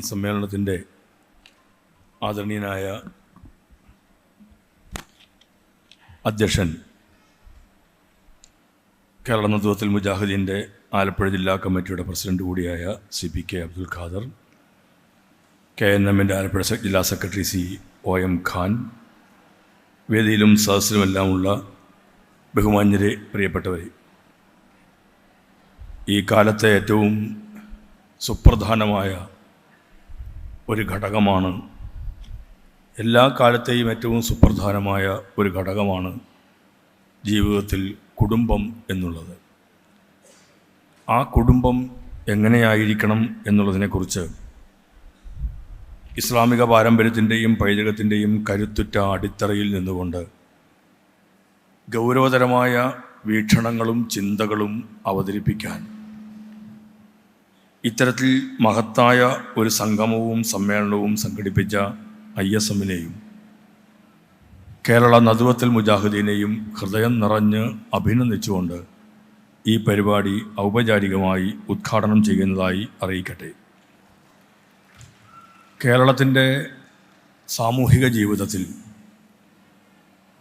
ഈ സമ്മേളനത്തിന്റെ ആദരണീയനായ അധ്യക്ഷൻ കേരള നേതൃത്വത്തിൽ മുജാഹിദീന്റെ ആലപ്പുഴ ജില്ലാ കമ്മിറ്റിയുടെ പ്രസിഡന്റ് കൂടിയായ C P K Abdul Khader K N എമ്മിന്റെ ആലപ്പുഴ ജില്ലാ secretary C O M Khan വേദിയിലും സദസ്സിലുമെല്ലാമുള്ള ബഹുമാന്യരെ പ്രിയപ്പെട്ടവരെ ഈ കാലത്തെ ഏറ്റവും സുപ്രധാനമായ ഒരു ഘടകമാണ്. എല്ലാ കാലത്തെയും ഏറ്റവും സുപ്രധാനമായ ഒരു ഘടകമാണ് ജീവിതത്തിൽ കുടുംബം എന്നുള്ളത്. ആ കുടുംബം എങ്ങനെയായിരിക്കണം എന്നുള്ളതിനെക്കുറിച്ച് ഇസ്ലാമിക പാരമ്പര്യത്തിന്റെയും പൈതൃകത്തിന്റെയും കരുത്തുറ്റ അടിത്തറയിൽ നിന്നുകൊണ്ട് ഗൗരവതരമായ വീക്ഷണങ്ങളും ചിന്തകളും അവതരിപ്പിക്കാൻ ഇത്തരത്തിൽ മഹത്തായ ഒരു സംഗമവും സമ്മേളനവും സംഘടിപ്പിച്ച ഐ എസ് എമ്മിനെയും കേരള നദുവത്തിൽ മുജാഹിദീനെയും ഹൃദയം നിറഞ്ഞ് അഭിനന്ദിച്ചുകൊണ്ട് ഈ പരിപാടി ഔപചാരികമായി ഉദ്ഘാടനം ചെയ്യുന്നതായി അറിയിക്കട്ടെ. കേരളത്തിന്റെ സാമൂഹിക ജീവിതത്തിൽ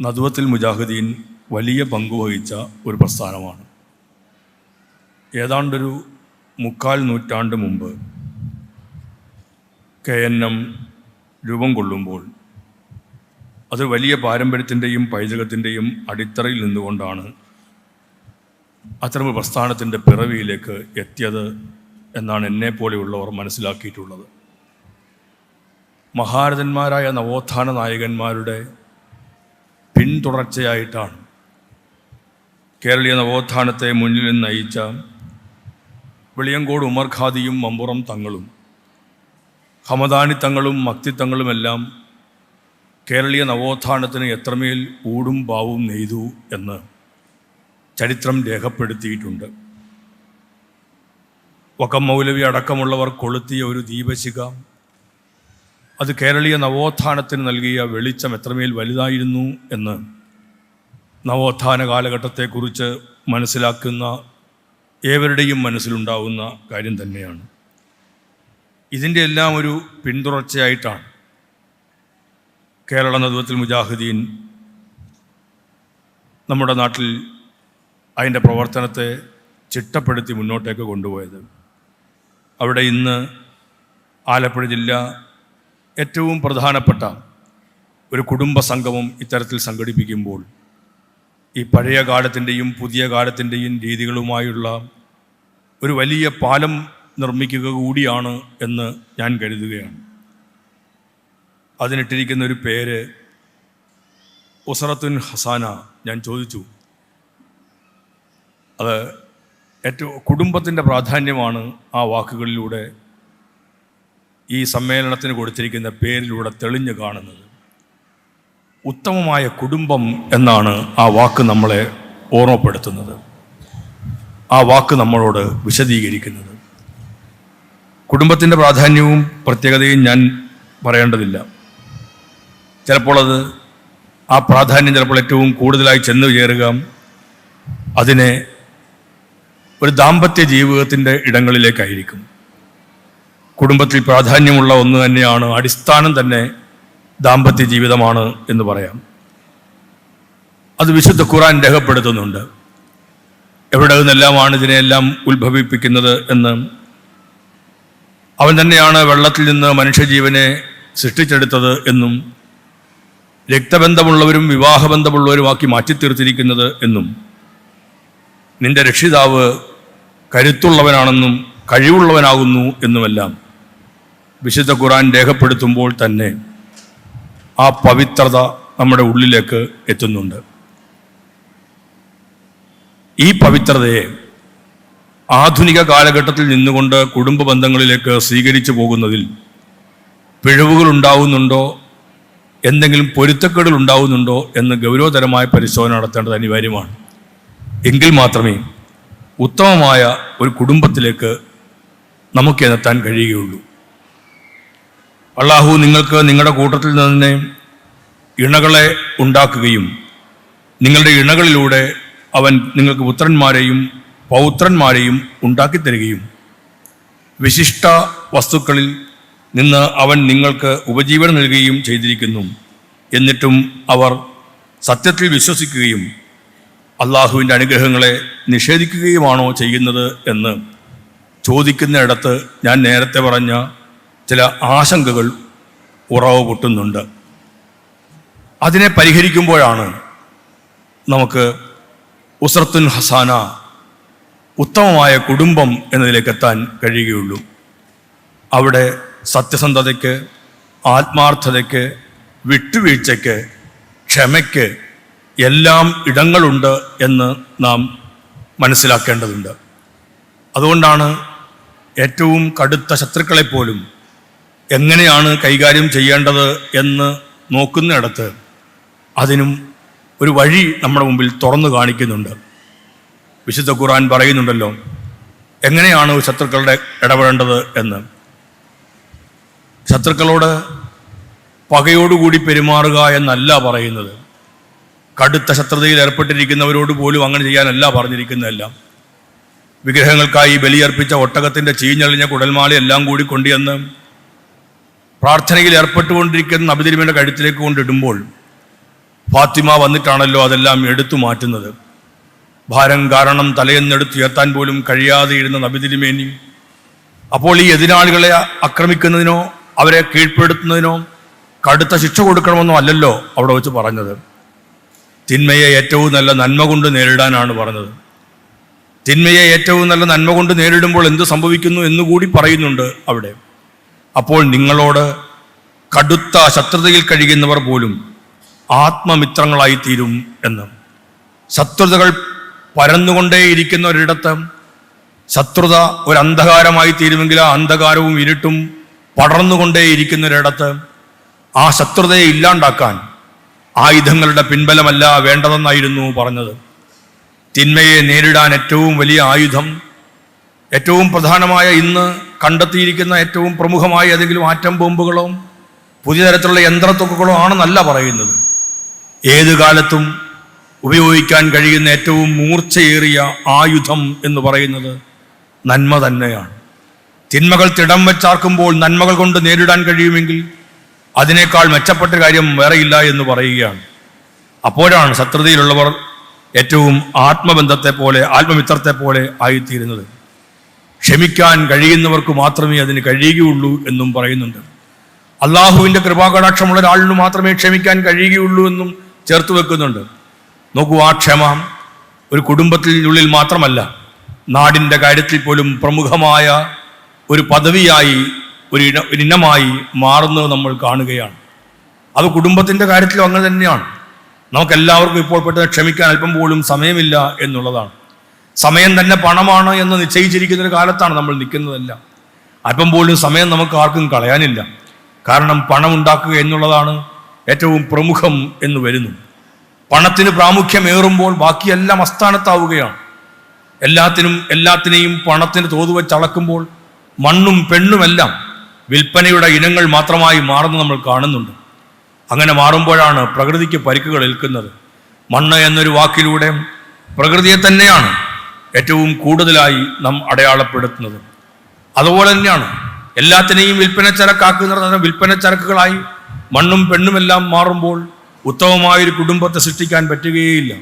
നദുവത്തിൽ മുജാഹിദീൻ വലിയ പങ്കുവഹിച്ച ഒരു പ്രസ്ഥാനമാണ്. ഏതാണ്ടൊരു മുക്കാൽ നൂറ്റാണ്ട് മുമ്പ് കെ എൻ എം രൂപം കൊള്ളുമ്പോൾ അത് വലിയ പാരമ്പര്യത്തിന്റെയും പൈതൃകത്തിന്റെയും അടിത്തറയിൽ നിന്നുകൊണ്ടാണ് അത്തരം പ്രസ്ഥാനത്തിന്റെ പിറവിയിലേക്ക് എത്തിയത് എന്നാണ് എന്നെപ്പോലെയുള്ളവർ മനസ്സിലാക്കിയിട്ടുള്ളത്. മഹാരഥന്മാരായ നവോത്ഥാന നായകന്മാരുടെ പിന്തുടർച്ചയായിട്ടാണ് കേരളീയ നവോത്ഥാനത്തെ മുന്നിൽ നിന്ന് നയിച്ച വെളിയങ്കോട് ഉമർ ഖാദിയും മമ്പുറം തങ്ങളും ഹമദാനി തങ്ങളും മക്തി മക്തിത്തങ്ങളുമെല്ലാം കേരളീയ നവോത്ഥാനത്തിന് എത്രമേൽ ഊടും പാവും നെയ്തു എന്ന് ചരിത്രം രേഖപ്പെടുത്തിയിട്ടുണ്ട്. വക്കം മൗലവി അടക്കമുള്ളവർ കൊളുത്തിയ ഒരു ദീപശിഖ അത് കേരളീയ നവോത്ഥാനത്തിന് നൽകിയ വെളിച്ചം എത്രമേൽ വലുതായിരുന്നു എന്ന് നവോത്ഥാന കാലഘട്ടത്തെക്കുറിച്ച് മനസ്സിലാക്കുന്ന ഏവരുടെയും മനസ്സിലുണ്ടാവുന്ന കാര്യം തന്നെയാണ്. ഇതിന്റെ എല്ലാം ഒരു പിന്തുടർച്ചയായിട്ടാണ് കേരള നദുവത്തിൽ മുജാഹിദീൻ നമ്മുടെ നാട്ടിൽ അതിന്റെ പ്രവർത്തനത്തെ ചിട്ടപ്പെടുത്തി മുന്നോട്ടേക്ക് കൊണ്ടുപോയത്. അവിടെ ഇന്ന് ആലപ്പുഴ ജില്ല ഏറ്റവും പ്രധാനപ്പെട്ട ഒരു കുടുംബ സംഗമം ഇത്തരത്തിൽ സംഘടിപ്പിക്കുമ്പോൾ ഈ പഴയ കാലത്തിന്റെയും പുതിയ കാലത്തിന്റെയും രീതികളുമായുള്ള ഒരു വലിയ പാലം നിർമ്മിക്കുക കൂടിയാണ് എന്ന് ഞാൻ കരുതുകയാണ്. അതിനിട്ടിരിക്കുന്ന ഒരു പേര് ഉസറത്തുൻ ഹസാന ഞാൻ ചോദിച്ചു. അത് ഏറ്റവും കുടുംബത്തിന്റെ പ്രാധാന്യമാണ് ആ വാക്കുകളിലൂടെ ഈ സമ്മേളനത്തിന് കൊടുത്തിരിക്കുന്ന പേരിലൂടെ തെളിഞ്ഞു കാണുന്നത്. ഉത്തമമായ കുടുംബം എന്നാണ് ആ വാക്ക് നമ്മളെ ഓർമ്മപ്പെടുത്തുന്നത്. ആ വാക്ക് നമ്മളോട് വിശദീകരിക്കുന്നത്. കുടുംബത്തിന്റെ പ്രാധാന്യവും പ്രത്യേകതയും ഞാൻ പറയേണ്ടതില്ല. ചിലപ്പോൾ അത് ആ പ്രാധാന്യം ചിലപ്പോൾ ഏറ്റവും കൂടുതലായി ചെന്നു ചേരുക. അതിനെ ഒരു ദാമ്പത്യ ജീവിതത്തിന്റെ ഇടങ്ങളിലേക്കായിരിക്കും. കുടുംബത്തിൽ പ്രാധാന്യമുള്ള ഒന്ന് തന്നെയാണ് അടിസ്ഥാനം തന്നെ ദാമ്പത്യ ജീവിതമാണ് എന്ന് പറയാം. അത് വിശുദ്ധ ഖുറാൻ രേഖപ്പെടുത്തുന്നുണ്ട്. എവിടെ നിന്നെല്ലാമാണ് ഇതിനെയെല്ലാം ഉത്ഭവിപ്പിക്കുന്നത് എന്ന്. അവൻ തന്നെയാണ് വെള്ളത്തിൽ നിന്ന് മനുഷ്യജീവനെ സൃഷ്ടിച്ചെടുത്തത് എന്നും രക്തബന്ധമുള്ളവരും വിവാഹബന്ധമുള്ളവരുമാക്കി മാറ്റിത്തീർത്തിരിക്കുന്നത് എന്നും. നിന്റെ രക്ഷിതാവ് കരുത്തുള്ളവനാണെന്നും കഴിവുള്ളവനാകുന്നു എന്നുമെല്ലാം വിശുദ്ധ ഖുറാൻ രേഖപ്പെടുത്തുമ്പോൾ തന്നെ. ആ പവിത്രത നമ്മുടെ ഉള്ളിലേക്ക് എത്തുന്നുണ്ട്. ഈ പവിത്രതയെ ആധുനിക കാലഘട്ടത്തിൽ നിന്നുകൊണ്ട് കുടുംബ ബന്ധങ്ങളിലേക്ക് സ്വീകരിച്ചു പോകുന്നതിൽ പിഴവുകൾ ഉണ്ടാവുന്നുണ്ടോ? എന്തെങ്കിലും പൊരുത്തക്കേടുകൾ ഉണ്ടാവുന്നുണ്ടോ? എന്ന് ഗൗരവതരമായ പരിശോധന നടത്തേണ്ടത് അനിവാര്യമാണ്. എങ്കിൽ മാത്രമേ ഉത്തമമായ ഒരു കുടുംബത്തിലേക്ക് നമുക്ക് എത്താൻ കഴിയുകയുള്ളൂ. അള്ളാഹു നിങ്ങൾക്ക് നിങ്ങളുടെ കൂട്ടത്തിൽ നിന്ന് ഇണകളെ ഉണ്ടാക്കുകയും നിങ്ങളുടെ ഇണകളിലൂടെ അവൻ നിങ്ങൾക്ക് പുത്രന്മാരെയും പൗത്രന്മാരെയും ഉണ്ടാക്കി തരികയും വിശിഷ്ട വസ്തുക്കളിൽ നിന്ന് അവൻ നിങ്ങൾക്ക് ഉപജീവനം നൽകുകയും ചെയ്തിരിക്കുന്നു. എന്നിട്ടും അവർ സത്യത്തിൽ വിശ്വസിക്കുകയും അള്ളാഹുവിന്റെ അനുഗ്രഹങ്ങളെ നിഷേധിക്കുകയുമാണോ ചെയ്യുന്നത് എന്ന് ചോദിക്കുന്നിടത്ത് ഞാൻ നേരത്തെ പറഞ്ഞ ചില ആശങ്കകൾ ഉറവ് പൊട്ടുന്നുണ്ട്. അതിനെ പരിഹരിക്കുമ്പോഴാണ് നമുക്ക് ഉസ്രത്തുൻ ഹസാന ഉത്തമമായ കുടുംബം എന്നതിലേക്ക് എത്താൻ കഴിയുകയുള്ളൂ. അവിടെ സത്യസന്ധതയ്ക്ക് ആത്മാർത്ഥതയ്ക്ക് വിട്ടുവീഴ്ചയ്ക്ക് ക്ഷമയ്ക്ക് എല്ലാം ഇടങ്ങളുണ്ട് എന്ന് നാം മനസ്സിലാക്കേണ്ടതുണ്ട്. അതുകൊണ്ടാണ് ഏറ്റവും കടുത്ത ശത്രുക്കളെപ്പോലും എങ്ങനെയാണ് കൈകാര്യം ചെയ്യേണ്ടത് എന്ന് നോക്കുന്നിടത്ത് അതിനും ഒരു വഴി നമ്മുടെ മുമ്പിൽ തുറന്നു കാണിക്കുന്നുണ്ട്. വിശുദ്ധ ഖുർആൻ പറയുന്നുണ്ടല്ലോ എങ്ങനെയാണ് ശത്രുക്കളുടെ ഇടപെടേണ്ടത് എന്ന്? ശത്രുക്കളോട് പകയോടുകൂടി പെരുമാറുക എന്നല്ല പറയുന്നത്. കടുത്ത ശത്രുതയിൽ ഏർപ്പെട്ടിരിക്കുന്നവരോട് പോലും അങ്ങനെ ചെയ്യാനല്ല പറഞ്ഞിരിക്കുന്നതല്ല. വിഗ്രഹങ്ങൾക്കായി ബലിയർപ്പിച്ച ഒട്ടകത്തിന്റെ ചീഞ്ഞളിഞ്ഞ കുടൽമാല എല്ലാം കൂടി കൊണ്ടുവന്ന് പ്രാർത്ഥനയിൽ ഏർപ്പെട്ടുകൊണ്ടിരിക്കുന്ന നബിതിരുമയുടെ കഴുത്തിലേക്ക് കൊണ്ടിടുമ്പോൾ ഫാത്തിമ വന്നിട്ടാണല്ലോ അതെല്ലാം എടുത്തു മാറ്റുന്നത്. ഭാരം കാരണം തലയെന്നെടുത്ത് ഉയർത്താൻ പോലും കഴിയാതെ ഇരുന്ന നബിതിരുമേനി അപ്പോൾ ഈ എതിരാളികളെ ആക്രമിക്കുന്നതിനോ അവരെ കീഴ്പ്പെടുത്തുന്നതിനോ കടുത്ത ശിക്ഷ കൊടുക്കണമെന്നോ അല്ലല്ലോ അവിടെ വെച്ച് പറഞ്ഞത്. തിന്മയെ ഏറ്റവും നല്ല നന്മ കൊണ്ട് നേരിടാനാണ് പറഞ്ഞത്. തിന്മയെ ഏറ്റവും നല്ല നന്മ കൊണ്ട് നേരിടുമ്പോൾ എന്ത് സംഭവിക്കുന്നു എന്നുകൂടി പറയുന്നുണ്ട് അവിടെ. അപ്പോൾ നിങ്ങളോട് കടുത്ത ശത്രുതയിൽ കഴിയുന്നവർ പോലും ആത്മമിത്രങ്ങളായി തീരും എന്ന്. ശത്രുതകൾ പരന്നുകൊണ്ടേയിരിക്കുന്ന ഒരിടത്ത് ശത്രുത ഒരു അന്ധകാരമായി തീരുമെങ്കിൽ ആ അന്ധകാരവും ഇരുട്ടും പടർന്നുകൊണ്ടേയിരിക്കുന്ന ഒരിടത്ത് ആ ശത്രുതയെ ഇല്ലാണ്ടാക്കാൻ ആയുധങ്ങളുടെ പിൻബലമല്ല വേണ്ടതെന്നായിരുന്നു പറഞ്ഞത്. തിന്മയെ നേരിടാൻ ഏറ്റവും വലിയ ആയുധം ഏറ്റവും പ്രധാനമായ ഇന്ന് കണ്ടെത്തിയിരിക്കുന്ന ഏറ്റവും പ്രമുഖമായ ഏതെങ്കിലും ആറ്റം ബോംബുകളോ പുതിയ തരത്തിലുള്ള യന്ത്രത്തൊക്കുകളോ ആണെന്നല്ല പറയുന്നത്. ഏത് കാലത്തും ഉപയോഗിക്കാൻ കഴിയുന്ന ഏറ്റവും മൂർച്ചയേറിയ ആയുധം എന്ന് പറയുന്നത് നന്മ തന്നെയാണ്. തിന്മകൾ തിടം വെച്ചാർക്കുമ്പോൾ നന്മകൾ കൊണ്ട് നേരിടാൻ കഴിയുമെങ്കിൽ അതിനേക്കാൾ മെച്ചപ്പെട്ട കാര്യം വേറെയില്ല എന്ന് പറയുകയാണ്. അപ്പോഴാണ് ശത്രുതയിലുള്ളവർ ഏറ്റവും ആത്മബന്ധത്തെ പോലെ ആത്മമിത്രത്തെ പോലെ ആയിത്തീരുന്നത്. ക്ഷമിക്കാൻ കഴിയുന്നവർക്ക് മാത്രമേ അതിന് കഴിയുകയുള്ളൂ എന്നും പറയുന്നുണ്ട്. അള്ളാഹുവിന്റെ കൃപാകടാക്ഷമുള്ള ഒരാളിന് മാത്രമേ ക്ഷമിക്കാൻ കഴിയുകയുള്ളൂ എന്നും ചേർത്ത് വെക്കുന്നുണ്ട്. നോക്കൂ ആ ക്ഷമ ഒരു കുടുംബത്തിനുള്ളിൽ മാത്രമല്ല നാടിന്റെ കാര്യത്തിൽ പോലും പ്രമുഖമായ ഒരു പദവിയായി ഒരു ഇന ഇനമായി മാറുന്നത് നമ്മൾ കാണുകയാണ്. അത് കുടുംബത്തിന്റെ കാര്യത്തിലും അങ്ങനെ തന്നെയാണ്. നമുക്കെല്ലാവർക്കും ഇപ്പോൾ പെട്ടെന്ന് ക്ഷമിക്കാൻ അല്പം പോലും സമയമില്ല എന്നുള്ളതാണ്. സമയം തന്നെ പണമാണ് എന്ന് നിശ്ചയിച്ചിരിക്കുന്ന ഒരു കാലത്താണ് നമ്മൾ നിൽക്കുന്നതല്ല. അല്പം പോലും സമയം നമുക്ക് ആർക്കും കളയാനില്ല. കാരണം പണം ഉണ്ടാക്കുക എന്നുള്ളതാണ് ഏറ്റവും പ്രമുഖം എന്ന് വരുന്നു. പണത്തിന് പ്രാമുഖ്യമേറുമ്പോൾ ബാക്കിയെല്ലാം അസ്ഥാനത്താവുകയാണ്. എല്ലാത്തിനും എല്ലാത്തിനെയും പണത്തിന് തോതു വെച്ച് അളക്കുമ്പോൾ മണ്ണും പെണ്ണുമെല്ലാം വിൽപ്പനയുടെ ഇനങ്ങൾ മാത്രമായി മാറുന്ന നമ്മൾ കാണുന്നുണ്ട്. അങ്ങനെ മാറുമ്പോഴാണ് പ്രകൃതിക്ക് പരിക്കുകൾ ഏൽക്കുന്നത്. മണ്ണ് എന്നൊരു വാക്കിലൂടെ പ്രകൃതിയെ തന്നെയാണ് ഏറ്റവും കൂടുതലായി നാം അടയാളപ്പെടുത്തുന്നത്. അതുപോലെ തന്നെയാണ് എല്ലാത്തിനെയും വിൽപ്പന ചരക്കാക്കുന്നത് വിൽപ്പന ചരക്കുകളായി മണ്ണും പെണ്ണുമെല്ലാം മാറുമ്പോൾ ഉത്തമമായൊരു കുടുംബത്തെ സൃഷ്ടിക്കാൻ പറ്റുകയില്ല.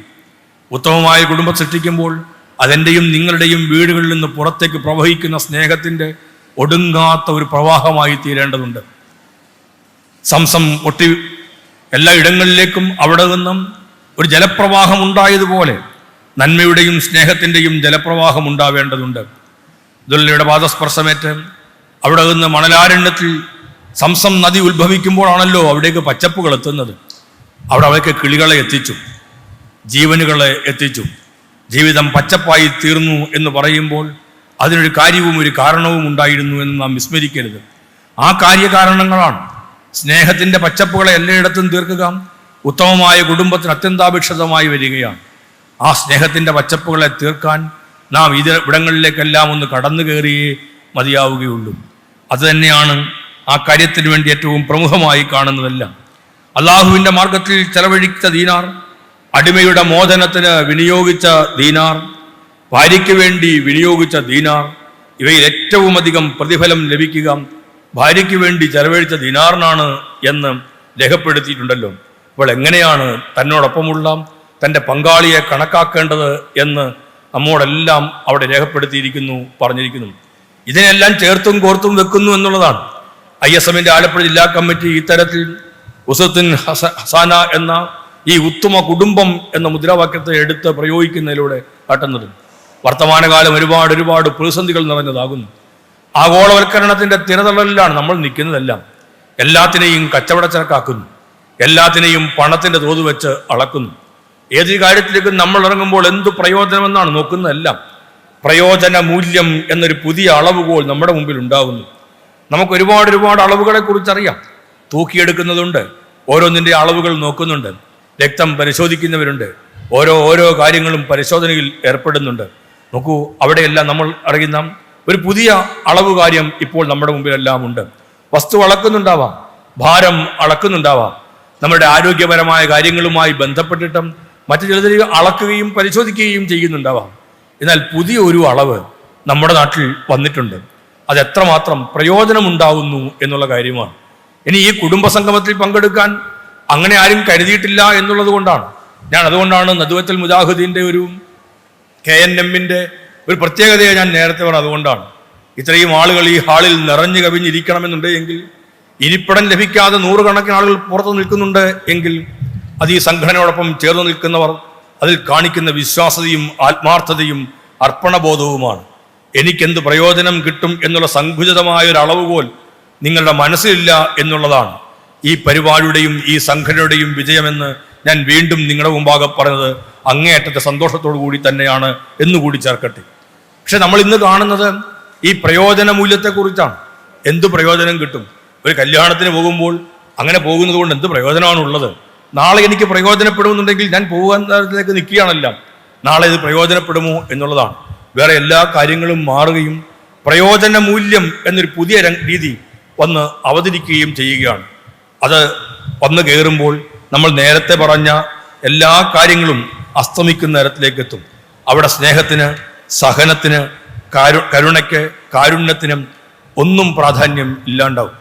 ഉത്തമമായ കുടുംബം സൃഷ്ടിക്കുമ്പോൾ അതെന്റെയും നിങ്ങളുടെയും വീടുകളിൽ നിന്ന് പുറത്തേക്ക് പ്രവഹിക്കുന്ന സ്നേഹത്തിന്റെ ഒടുങ്ങാത്ത ഒരു പ്രവാഹമായി തീരേണ്ടതുണ്ട്. സംസം ഒട്ടി എല്ലാ ഇടങ്ങളിലേക്കും അവിടെ നിന്നും ഒരു ജലപ്രവാഹം ഉണ്ടായതുപോലെ നന്മയുടെയും സ്നേഹത്തിന്റെയും ജലപ്രവാഹം ഉണ്ടാവേണ്ടതുണ്ട്. ദുല്ലയുടെ പാദസ്പർശമേറ്റ് അവിടെ നിന്ന് മണലാരണ്യത്തിൽ സംസം നദി ഉത്ഭവിക്കുമ്പോഴാണല്ലോ അവിടേക്ക് പച്ചപ്പുകൾ എത്തുന്നത്. അവിടെ അവയ്ക്ക് കിളികളെ എത്തിച്ചു ജീവനുകളെ എത്തിച്ചു. ജീവിതം പച്ചപ്പായി തീർന്നു എന്ന് പറയുമ്പോൾ അതിനൊരു കാര്യവും ഒരു കാരണവും ഉണ്ടായിരുന്നു എന്ന് നാം വിസ്മരിക്കരുത്. ആ കാര്യകാരണങ്ങളാണ്. സ്നേഹത്തിന്റെ പച്ചപ്പുകളെ എല്ലായിടത്തും തീർക്കുക ഉത്തമമായ കുടുംബത്തിന് അത്യന്താപേക്ഷിതമായി വരികയാണ്. ആ സ്നേഹത്തിന്റെ പച്ചപ്പുകളെ തീർക്കാൻ നാം ഇത് ഇവിടങ്ങളിലേക്കെല്ലാം ഒന്ന് കടന്നു കയറിയേ മതിയാവുകയുള്ളൂ അതുതന്നെയാണ് ആ കാര്യത്തിന് വേണ്ടി ഏറ്റവും പ്രമുഖമായി കാണുന്നതെല്ലാം. അള്ളാഹുവിന്റെ മാർഗത്തിൽ ചെലവഴിച്ച ദീനാർ അടിമയുടെ മോചനത്തിന് വിനിയോഗിച്ച ദീനാർ ഭാര്യയ്ക്ക് വേണ്ടി വിനിയോഗിച്ച ദീനാർ ഇവയിൽ ഏറ്റവും അധികം പ്രതിഫലം ലഭിക്കുക ഭാര്യയ്ക്ക് വേണ്ടി ചെലവഴിച്ച ദിനാറിനാണ് എന്ന് രേഖപ്പെടുത്തിയിട്ടുണ്ടല്ലോ. അപ്പോൾ എങ്ങനെയാണ് തന്നോടൊപ്പമുള്ള തന്റെ പങ്കാളിയെ കണക്കാക്കേണ്ടത് എന്ന് നമ്മോടെല്ലാം അവിടെ രേഖപ്പെടുത്തിയിരിക്കുന്നു പറഞ്ഞിരിക്കുന്നു. ഇതിനെല്ലാം ചേർത്തും കോർത്തും വെക്കുന്നു എന്നുള്ളതാണ്. ഐ എസ് എമ്മിന്റെ ആലപ്പുഴ ജില്ലാ കമ്മിറ്റി ഇത്തരത്തിൽ ഉസത്തിൻ ഹസ ഹസാന എന്ന ഈ ഉത്തമ കുടുംബം എന്ന മുദ്രാവാക്യത്തെ എടുത്ത് പ്രയോഗിക്കുന്നതിലൂടെ കാട്ടുന്നത്. വർത്തമാനകാലം ഒരുപാട് ഒരുപാട് പ്രതിസന്ധികൾ നിറഞ്ഞതാകുന്നു. ആഗോളവൽക്കരണത്തിന്റെ തിരതള്ളലിലാണ് നമ്മൾ നിൽക്കുന്നതെല്ലാം. എല്ലാത്തിനെയും കച്ചവടച്ചരക്കാക്കുന്നു. എല്ലാത്തിനെയും പണത്തിന്റെ തോത് വെച്ച് അളക്കുന്നു. ഏത് കാര്യത്തിലേക്കും നമ്മൾ ഇറങ്ങുമ്പോൾ എന്ത് പ്രയോജനമെന്നാണ് നോക്കുന്നതെല്ലാം പ്രയോജന മൂല്യം എന്നൊരു പുതിയ അളവുകോൽ നമ്മുടെ മുമ്പിൽ ഉണ്ടാകുന്നു നമുക്ക് ഒരുപാട് ഒരുപാട് അളവുകളെ കുറിച്ചറിയാം തൂക്കിയെടുക്കുന്നതുണ്ട് ഓരോന്നിന്റെ അളവുകൾ നോക്കുന്നുണ്ട് രക്തം പരിശോധിക്കുന്നവരുണ്ട് ഓരോ ഓരോ കാര്യങ്ങളും പരിശോധനയിൽ ഏർപ്പെടുന്നുണ്ട്. നോക്കൂ അവിടെയെല്ലാം നമ്മൾ അറിയുന്ന ഒരു പുതിയ അളവ് കാര്യം ഇപ്പോൾ നമ്മുടെ മുമ്പിലെല്ലാം ഉണ്ട്. വസ്തു അളക്കുന്നുണ്ടാവാം ഭാരം അളക്കുന്നുണ്ടാവാം. നമ്മുടെ ആരോഗ്യപരമായ കാര്യങ്ങളുമായി ബന്ധപ്പെട്ടിട്ടും മറ്റു ചിലതിൽ അളക്കുകയും പരിശോധിക്കുകയും ചെയ്യുന്നുണ്ടാവാം. എന്നാൽ പുതിയ ഒരു അളവ് നമ്മുടെ നാട്ടിൽ വന്നിട്ടുണ്ട്. അത് എത്രമാത്രം പ്രയോജനമുണ്ടാവുന്നു എന്നുള്ള കാര്യമാണ്. ഇനി ഈ കുടുംബ സംഗമത്തിൽ പങ്കെടുക്കാൻ അങ്ങനെ ആരും കരുതിയിട്ടില്ല എന്നുള്ളത് കൊണ്ടാണ്. ഞാൻ അതുകൊണ്ടാണ് നദുവത്തൽ മുജാഹുദ്ദീന്റെ ഒരു കെ എൻ എമ്മിന്റെ ഒരു പ്രത്യേകതയെ ഞാൻ നേരത്തെ പറഞ്ഞത്. അതുകൊണ്ടാണ്. ഇത്രയും ആളുകൾ ഈ ഹാളിൽ നിറഞ്ഞു കവിഞ്ഞിരിക്കണമെന്നുണ്ട് എങ്കിൽ ഇരിപ്പിടം ലഭിക്കാതെ നൂറുകണക്കിന് ആളുകൾ പുറത്ത് നിൽക്കുന്നുണ്ട് എങ്കിൽ അത് ഈ സംഘടനയോടൊപ്പം ചേർന്ന് നിൽക്കുന്നവർ അതിൽ കാണിക്കുന്ന വിശ്വാസതയും ആത്മാർത്ഥതയും അർപ്പണബോധവുമാണ്. എനിക്കെന്ത് പ്രയോജനം കിട്ടും എന്നുള്ള സങ്കുചിതമായ ഒരു അളവുകോൽ നിങ്ങളുടെ മനസ്സിലില്ല എന്നുള്ളതാണ്. ഈ പരിപാടിയുടെയും ഈ സംഘടനയുടെയും വിജയമെന്ന് ഞാൻ വീണ്ടും നിങ്ങളുടെ മുമ്പാകെ പറഞ്ഞത് അങ്ങേയറ്റത്തെ സന്തോഷത്തോടു കൂടി തന്നെയാണ് എന്നുകൂടി ചേർക്കട്ടെ. പക്ഷെ നമ്മൾ ഇന്ന് കാണുന്നത് ഈ പ്രയോജന മൂല്യത്തെക്കുറിച്ചാണ്. എന്ത് പ്രയോജനം കിട്ടും? ഒരു കല്യാണത്തിന് പോകുമ്പോൾ അങ്ങനെ പോകുന്നത് കൊണ്ട് എന്ത് പ്രയോജനമാണ് ഉള്ളത് നാളെ എനിക്ക് പ്രയോജനപ്പെടുമെന്നുണ്ടെങ്കിൽ ഞാൻ പോകുന്നതിലേക്ക് നിൽക്കുകയാണല്ല. നാളെ ഇത് പ്രയോജനപ്പെടുമോ എന്നുള്ളതാണ്. വേറെ എല്ലാ കാര്യങ്ങളും മാറുകയും പ്രയോജന മൂല്യം എന്നൊരു പുതിയ രീതി വന്ന് അവതരിക്കുകയും ചെയ്യുകയാണ്. അത് വന്നു കയറുമ്പോൾ നമ്മൾ നേരത്തെ പറഞ്ഞ എല്ലാ കാര്യങ്ങളും അസ്തമിക്കുന്ന തരത്തിലേക്ക് എത്തും അവിടെ സ്നേഹത്തിന് സഹനത്തിന് കാരു കരുണയ്ക്ക് കാരുണ്യത്തിനും ഒന്നും പ്രാധാന്യം ഇല്ലാണ്ടാവും.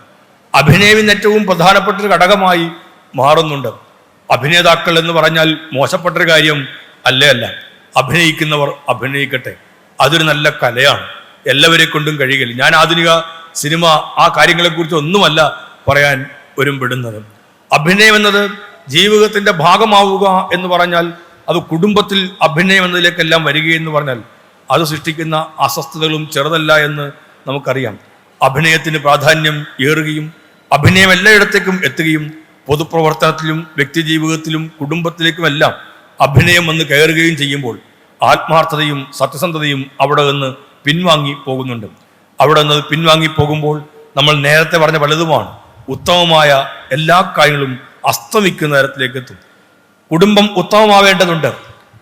അഭിനയം ഏറ്റവും പ്രധാനപ്പെട്ട ഒരു ഘടകമായി മാറുന്നുണ്ട്. അഭിനേതാക്കൾ എന്ന് പറഞ്ഞാൽ മോശപ്പെട്ടൊരു കാര്യം അല്ലേ അല്ല. അഭിനയിക്കുന്നവർ അഭിനയിക്കട്ടെ. അതൊരു നല്ല കലയാണ്. എല്ലാവരെ കൊണ്ടും കഴിയില്ല. ഞാൻ ആധുനിക സിനിമ ആ കാര്യങ്ങളെക്കുറിച്ച് ഒന്നുമല്ല പറയാൻ ഒരുമ്പെടുന്നത്. അഭിനയം എന്നത് ജീവിതത്തിന്റെ ഭാഗമാവുക എന്ന് പറഞ്ഞാൽ അത് കുടുംബത്തിൽ അഭിനയം എന്നതിലേക്കെല്ലാം വരികയെന്ന് പറഞ്ഞാൽ അത് സൃഷ്ടിക്കുന്ന അസ്വസ്ഥതകളും ചെറുതല്ല എന്ന് നമുക്കറിയാം. അഭിനയത്തിന് പ്രാധാന്യം ഏറുകയും അഭിനയം എല്ലായിടത്തേക്കും എത്തുകയും പൊതുപ്രവർത്തനത്തിലും വ്യക്തിജീവിതത്തിലും കുടുംബത്തിലേക്കുമെല്ലാം അഭിനയം വന്ന് കയറുകയും ചെയ്യുമ്പോൾ ആത്മാർത്ഥതയും സത്യസന്ധതയും അവിടെ നിന്ന് പിൻവാങ്ങി പോകുന്നുണ്ട്. അവിടെ നിന്ന് പിൻവാങ്ങി പോകുമ്പോൾ നമ്മൾ നേരത്തെ പറഞ്ഞ പലതുമാണ് ഉത്തമമായ എല്ലാ കാര്യങ്ങളും അസ്തമിക്കുന്ന തരത്തിലേക്ക് എത്തും കുടുംബം ഉത്തമമാവേണ്ടതുണ്ട്.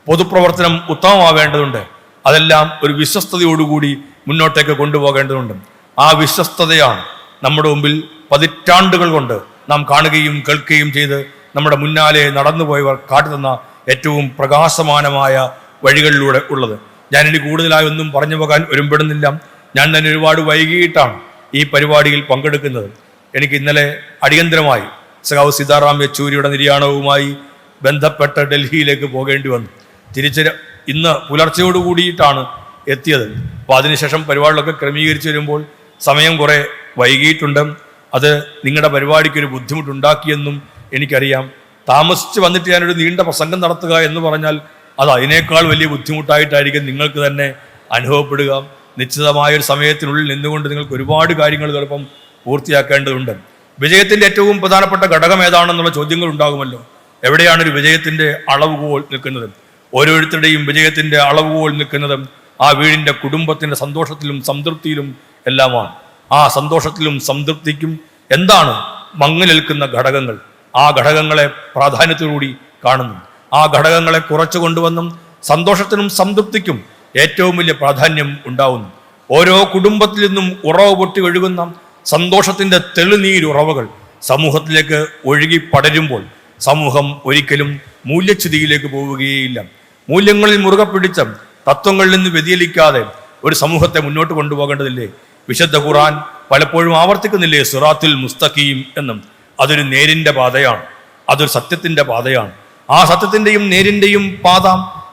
പൊതുപ്രവർത്തനം ഉത്തമമാവേണ്ടതുണ്ട്. അതെല്ലാം ഒരു വിശ്വസ്തയോടുകൂടി മുന്നോട്ടേക്ക് കൊണ്ടുപോകേണ്ടതുണ്ട്. ആ വിശ്വസ്തതയാണ് നമ്മുടെ മുമ്പിൽ പതിറ്റാണ്ടുകൾ കൊണ്ട് നാം കാണുകയും കേൾക്കുകയും ചെയ്ത് നമ്മുടെ മുന്നാലെ നടന്നുപോയവർ കാട്ടുതന്ന ഏറ്റവും പ്രകാശമാനമായ വഴികളിലൂടെ ഉള്ളത്. ഞാനിനി കൂടുതലായി ഒന്നും പറഞ്ഞു പോകാൻ ഒരുമ്പെടുന്നില്ല. ഞാൻ തന്നെ ഒരുപാട് വൈകിട്ടാണ് ഈ പരിപാടിയിൽ പങ്കെടുക്കുന്നത്. എനിക്ക് ഇന്നലെ അടിയന്തരമായി സഖാവ് സീതാറാം യെച്ചൂരിയുടെ നിര്യാണവുമായി ബന്ധപ്പെട്ട് ഡൽഹിയിലേക്ക് പോകേണ്ടി വന്നു. തിരിച്ച് ഇന്ന് പുലർച്ചയോട് കൂടിയിട്ടാണ് എത്തിയത്. അപ്പോൾ അതിനുശേഷം പരിപാടികളൊക്കെ ക്രമീകരിച്ചു വരുമ്പോൾ സമയം കുറേ വൈകിയിട്ടുണ്ട്. അത് നിങ്ങളുടെ പരിപാടിക്ക് ഒരു ബുദ്ധിമുട്ടുണ്ടാക്കിയെന്നും എനിക്കറിയാം. താമസിച്ച് വന്നിട്ട് ഞാനൊരു നീണ്ട പ്രസംഗം നടത്തുക എന്ന് പറഞ്ഞാൽ അത് അതിനേക്കാൾ വലിയ ബുദ്ധിമുട്ടായിട്ടായിരിക്കും നിങ്ങൾക്ക് തന്നെ അനുഭവപ്പെടുക. നിശ്ചിതമായ ഒരു സമയത്തിനുള്ളിൽ നിന്നുകൊണ്ട് നിങ്ങൾക്ക് ഒരുപാട് കാര്യങ്ങൾ ചിലപ്പം പൂർത്തിയാക്കേണ്ടതുണ്ട്. വിജയത്തിന്റെ ഏറ്റവും പ്രധാനപ്പെട്ട ഘടകം ഏതാണെന്നുള്ള ചോദ്യങ്ങൾ ഉണ്ടാകുമല്ലോ. എവിടെയാണ് ഒരു വിജയത്തിന്റെ അളവുകോൽ നിൽക്കുന്നത്? ഓരോരുത്തരുടെയും വിജയത്തിന്റെ അളവുകോൽ നിൽക്കുന്നത് ആ വീടിന്റെ കുടുംബത്തിന്റെ സന്തോഷത്തിലും സംതൃപ്തിയിലും എല്ലാമാണ്. ആ സന്തോഷത്തിലും സംതൃപ്തിക്കും എന്താണ് മങ്ങലേൽക്കുന്ന ഘടകങ്ങൾ? ആ ഘടകങ്ങളെ പ്രാധാന്യത്തോടുകൂടി കാണുന്നു. ആ ഘടകങ്ങളെ കുറച്ചു കൊണ്ടുവന്നും സന്തോഷത്തിനും സംതൃപ്തിക്കും ഏറ്റവും വലിയ പ്രാധാന്യം ഉണ്ടാവുന്നു. ഓരോ കുടുംബത്തിൽ നിന്നും ഉറവ് പൊട്ടി ഒഴുകുന്ന സന്തോഷത്തിന്റെ തെളിനീരുറവകൾ സമൂഹത്തിലേക്ക് ഒഴുകി പടരുമ്പോൾ സമൂഹം ഒരിക്കലും മൂല്യച്യുതിയിലേക്ക് പോവുകയില്ല. മൂല്യങ്ങളിൽ മുറുകെ പിടിച്ച തത്വങ്ങളിൽ നിന്ന് വ്യതിചലിക്കാതെ ഒരു സമൂഹത്തെ മുന്നോട്ട് കൊണ്ടുപോകേണ്ടതില്ലേ? വിശുദ്ധ ഖുറാൻ പലപ്പോഴും ആവർത്തിക്കുന്നില്ലേ? സുറാത്തുൽ മുസ്തഖീം എന്നും. അതൊരു നേരിന്റെ പാതയാണ്. അതൊരു സത്യത്തിന്റെ പാതയാണ്. ആ സത്യത്തിന്റെയും നേരിന്റെയും പാത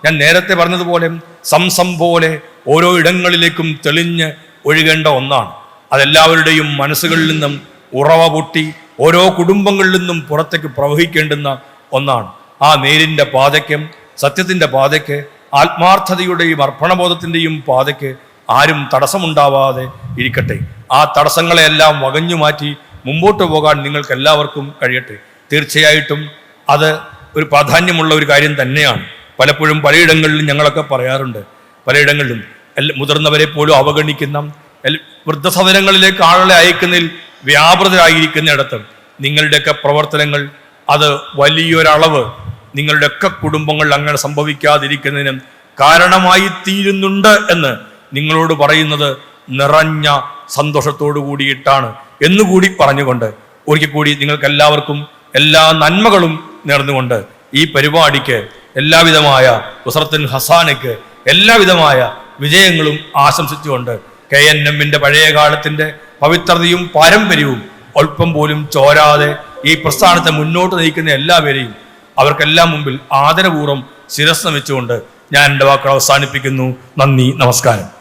ഞാൻ നേരത്തെ പറഞ്ഞതുപോലെ സംസം പോലെ ഓരോ ഇടങ്ങളിലേക്കും തെളിഞ്ഞ് ഒഴുകേണ്ട ഒന്നാണ്. അതെല്ലാവരുടെയും മനസ്സുകളിൽ നിന്നും ഉറവ പൊട്ടി ഓരോ കുടുംബങ്ങളിൽ നിന്നും പുറത്തേക്ക് പ്രവഹിക്കേണ്ടുന്ന ഒന്നാണ്. ആ നേരിന്റെ പാതയ്ക്കും സത്യത്തിന്റെ പാതയ്ക്ക് ആത്മാർത്ഥതയുടെയും അർപ്പണബോധത്തിന്റെയും പാതയ്ക്ക് ആരും തടസ്സമുണ്ടാവാതെ ഇരിക്കട്ടെ. ആ തടസ്സങ്ങളെല്ലാം വകഞ്ഞു മാറ്റി മുമ്പോട്ട് പോകാൻ നിങ്ങൾക്ക് എല്ലാവർക്കും കഴിയട്ടെ. തീർച്ചയായിട്ടും അത് ഒരു പ്രാധാന്യമുള്ള ഒരു കാര്യം തന്നെയാണ്. പലപ്പോഴും പലയിടങ്ങളിലും ഞങ്ങളൊക്കെ പറയാറുണ്ട്. പലയിടങ്ങളിലും മുതിർന്നവരെ പോലും അവഗണിക്കുന്ന വൃദ്ധസദനങ്ങളിലേക്ക് ആളുകളെ അയക്കുന്നതിൽ വ്യാപൃതരായിരിക്കുന്നിടത്ത് നിങ്ങളുടെയൊക്കെ പ്രവർത്തനങ്ങൾ അത് വലിയൊരളവ് നിങ്ങളുടെയൊക്കെ കുടുംബങ്ങൾ അങ്ങനെ സംഭവിക്കാതിരിക്കുന്നതിനും കാരണമായി തീരുന്നുണ്ട് എന്ന് നിങ്ങളോട് പറയുന്നത് നിറഞ്ഞ സന്തോഷത്തോടു കൂടിയിട്ടാണ് എന്നുകൂടി പറഞ്ഞുകൊണ്ട് ഒരിക്കൽ കൂടി നിങ്ങൾക്ക് എല്ലാവർക്കും എല്ലാ നന്മകളും നേർന്നുകൊണ്ട് ഈ പരിപാടിക്ക് എല്ലാവിധമായ ഉസറത്തിൻ ഹസാനയ്ക്ക് എല്ലാവിധമായ വിജയങ്ങളും ആശംസിച്ചുകൊണ്ട് കെ എൻ എമ്മിന്റെ പഴയ കാലത്തിന്റെ പവിത്രതയും പാരമ്പര്യവും അല്പം പോലും ചോരാതെ ഈ പ്രസ്ഥാനത്തെ മുന്നോട്ട് നയിക്കുന്ന എല്ലാവരെയും അവർക്കെല്ലാം മുമ്പിൽ ആദരപൂർവം ശിരസ് നമിച്ചുകൊണ്ട് ഞാൻ എന്റെ വാക്കുകൾ അവസാനിപ്പിക്കുന്നു. നന്ദി നമസ്കാരം.